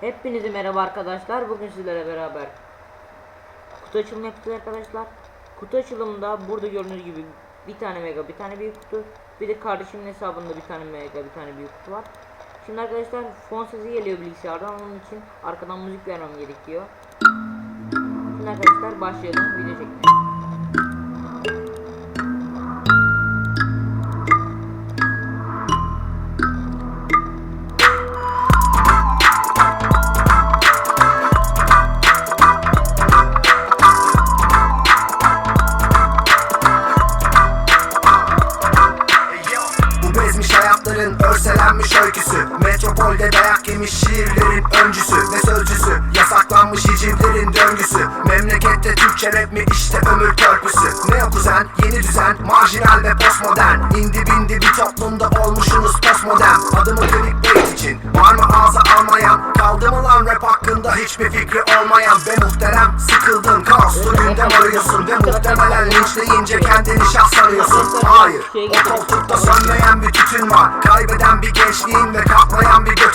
Hepinize merhaba arkadaşlar. Bugün sizlere beraber kutu açılımı yapacağız arkadaşlar. Kutu açılımında burada gördüğünüz gibi bir tane mega, bir tane büyük kutu. Bir de kardeşimin hesabında bir tane mega, bir tane büyük kutu var. Şimdi arkadaşlar fon sesi geliyor bilgisayardan. Onun için arkadan müzik vermem gerekiyor. Şimdi arkadaşlar başlayalım video çekmeye. Hayatların örselenmiş öyküsü. Metropolde dayak yemiş şiirlerin öncüsü Ve sözcüsü. Yasaklanmış hicivlerin döngüsü. Memlekette Türkçe rap mi? İşte ömür törpüsü. Ne kuzen yeni düzen marjinal ve postmodern. İndi bindi bir toplumda olmuşsunuz postmodern. Adımı clickbait için var mı ağza almayan? Kaldı mı lan rap hakkında hiçbir fikri olmayan? Ve muhterem sıkıldın kaoslu gündem arıyorsun Ve muhtemelen linçleyince kendini şah sanıyorsun Hayır. O koltukta sönmeyen bir tütün var. Kaybeden bir gençliğin ve kalkmayan bir götün